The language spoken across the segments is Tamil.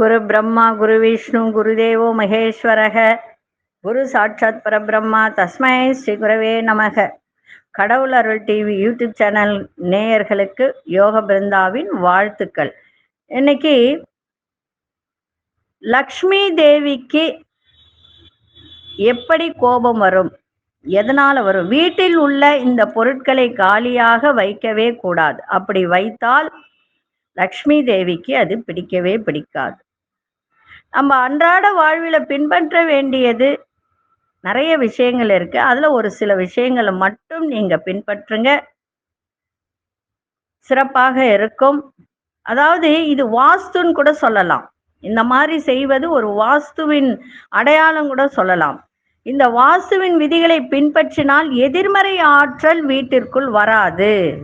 குரு பிரம்மா குரு விஷ்ணு குருதேவோ மகேஸ்வரக. குரு சாட்சாத் பரபிரம்மா தஸ்மை ஸ்ரீ குரவே நமக. கடவுள் அருள் டிவி யூடியூப் சேனல் நேயர்களுக்கு யோக பிருந்தாவின் வாழ்த்துக்கள். இன்னைக்கு லக்ஷ்மி தேவிக்கு எப்படி கோபம் வரும்? எதனால வரும்? வீட்டில் உள்ள இந்த பொருட்களை காலியாக வைக்கவே கூடாது. அப்படி வைத்தால் லக்ஷ்மி தேவிக்கு அது பிடிக்கவே பிடிக்காது. நம்ம அன்றாட வாழ்வில் பின்பற்ற வேண்டியது நிறைய விஷயங்கள் இருக்கு. அதுல ஒரு சில விஷயங்களை மட்டும் நீங்க பின்பற்றுங்க. சிறப்பாக இருக்கும். அதாவது இது வாஸ்துன்னு கூட சொல்லலாம். இந்த மாதிரி செய்வது ஒரு வாஸ்துவின் அடையாளம் கூட சொல்லலாம். இந்த வாஸ்துவின் விதிகளை பின்பற்றினால் எதிர்மறை ஆற்றல் வீட்டிற்குள் வராது.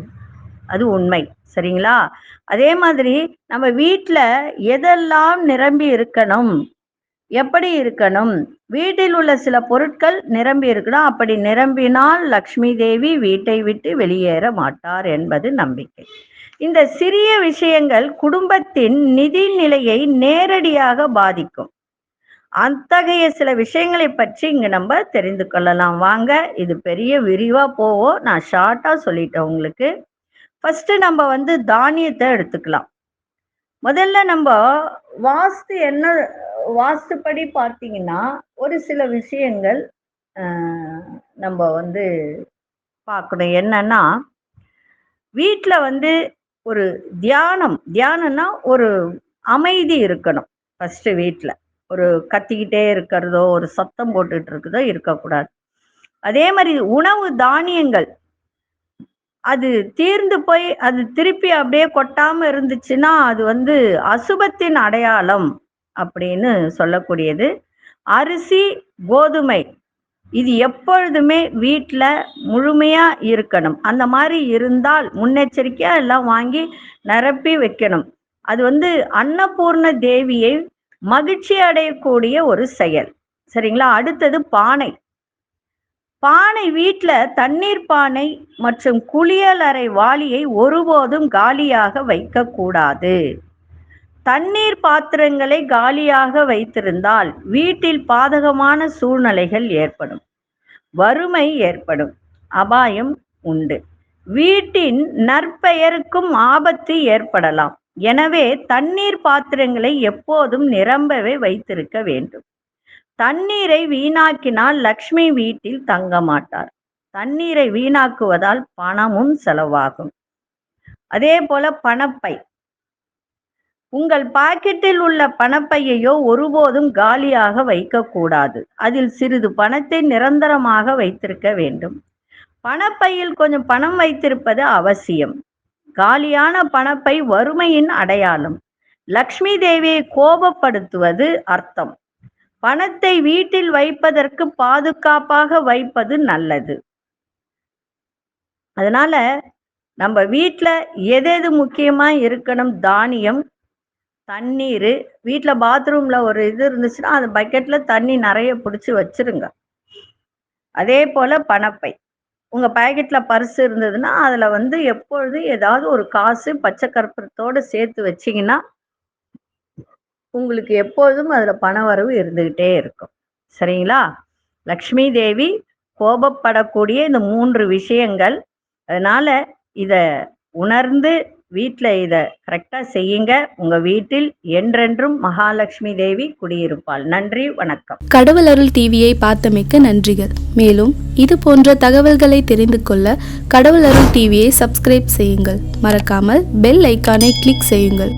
அது உண்மை. சரிங்களா? அதே மாதிரி நம்ம வீட்டில் எதெல்லாம் நிரம்பி இருக்கணும்? எப்படி இருக்கணும்? வீட்டில் உள்ள சில பொருட்கள் நிரம்பி இருக்கணும் அப்படி நிரம்பினால் லக்ஷ்மி தேவி வீட்டை விட்டு வெளியேற மாட்டார் என்பது நம்பிக்கை. இந்த சிறிய விஷயங்கள் குடும்பத்தின் நிதி நிலையை நேரடியாக பாதிக்கும். அத்தகைய சில விஷயங்களை பற்றி இங்க நம்ம தெரிந்து கொள்ளலாம். வாங்க இது பெரிய விரிவா போவோம். நான் ஷார்ட்டா சொல்லிட்டேன் உங்களுக்கு. ஃபர்ஸ்ட் நம்ம வந்து தானியத்தை எடுத்துக்கலாம். முதல்ல நம்ம வாஸ்து என்ன வாஸ்துப்படி பார்த்தீங்கன்னா ஒரு சில விஷயங்கள் நம்ம வந்து பார்க்கணும். என்னன்னா வீட்டில் வந்து ஒரு தியானம் தியானம்னா ஒரு அமைதி இருக்கணும். ஃபர்ஸ்ட் வீட்டில் ஒரு கத்திக்கிட்டே இருக்கிறதோ ஒரு சத்தம் போட்டுட்டு இருக்கிறதோ இருக்கக்கூடாது. அதே மாதிரி உணவு தானியங்கள். அது தீர்ந்து போய் அது திருப்பி அப்படியே கொட்டாம இருந்துச்சுன்னா அது வந்து அசுபத்தின் அடையாளம் அப்படின்னு சொல்லக்கூடியது. அரிசி கோதுமை இது எப்பொழுதுமே வீட்டில் முழுமையா இருக்கணும். அந்த மாதிரி இருந்தால் முன்னெச்சரிக்கையா எல்லாம் வாங்கி நிரப்பி வைக்கணும். அது வந்து அன்னபூர்ண தேவியை மகிழ்ச்சி அடையக்கூடிய ஒரு செயல். சரிங்களா? அடுத்தது பானை. பானை வீட்டில் தண்ணீர் பானை மற்றும் குளியலறை வாளியை ஒருபோதும் காலியாக வைக்கக்கூடாது தண்ணீர் பாத்திரங்களை காலியாக வைத்திருந்தால் வீட்டில் பாதகமான சூழ்நிலைகள் ஏற்படும். வறுமை ஏற்படும். அபாயம் உண்டு. வீட்டின் நற்பெயருக்கும் ஆபத்து ஏற்படலாம். எனவே தண்ணீர் பாத்திரங்களை எப்போதும் நிரம்பவே வைத்திருக்க வேண்டும். தண்ணீரை வீணாக்கினால் லக்ஷ்மி வீட்டில் தங்க மாட்டார் தண்ணீரை வீணாக்குவதால் பணமும் செலவாகும். அதே போல பணப்பை. உங்கள் பாக்கெட்டில் உள்ள பணப்பையையோ ஒருபோதும் காலியாக வைக்கக்கூடாது. அதில் சிறிது பணத்தை நிரந்தரமாக வைத்திருக்க வேண்டும். பணப்பையில் கொஞ்சம் பணம் வைத்திருப்பது அவசியம். காலியான பணப்பை வறுமையின் அடையாளம். லக்ஷ்மி தேவியை கோபப்படுத்துவது அர்த்தம். பணத்தை வீட்டில் வைப்பதற்கு பாதுகாப்பாக வைப்பது நல்லது. அதனால நம்ம வீட்டில் எது எது முக்கியமா இருக்கணும்? தானியம் தண்ணீர். வீட்டில் பாத்ரூம்ல ஒரு இது இருந்துச்சுன்னா அந்த பக்கெட்ல தண்ணி நிறைய பிடிச்சி வச்சிருங்க. அதே போல பணப்பை. உங்க பாக்கெட்ல பர்ஸ் இருந்ததுன்னா அதுல வந்து எப்பொழுதும் ஏதாவது ஒரு காசு பச்சை கற்பூரத்தோடு சேர்த்து வச்சீங்கன்னா உங்களுக்கு எப்போதும் அதுல பண வரவு இருந்துகிட்டே இருக்கும். சரிங்களா? லக்ஷ்மி தேவி கோபப்படக்கூடிய இந்த மூன்று விஷயங்கள் அதனால இத உணர்ந்து வீட்டில் இதை கரெக்டாக செய்யுங்க. உங்கள் வீட்டில் என்றென்றும் மகாலட்சுமி தேவி குடியிருப்பாள். நன்றி வணக்கம். கடவுள் அருள் டிவியை பார்த்தமைக்க நன்றிகள். மேலும் இது போன்ற தகவல்களை தெரிந்து கொள்ள கடவுள் அருள் டிவியை சப்ஸ்கிரைப் செய்யுங்கள். மறக்காமல் பெல் ஐக்கானை கிளிக் செய்யுங்கள்.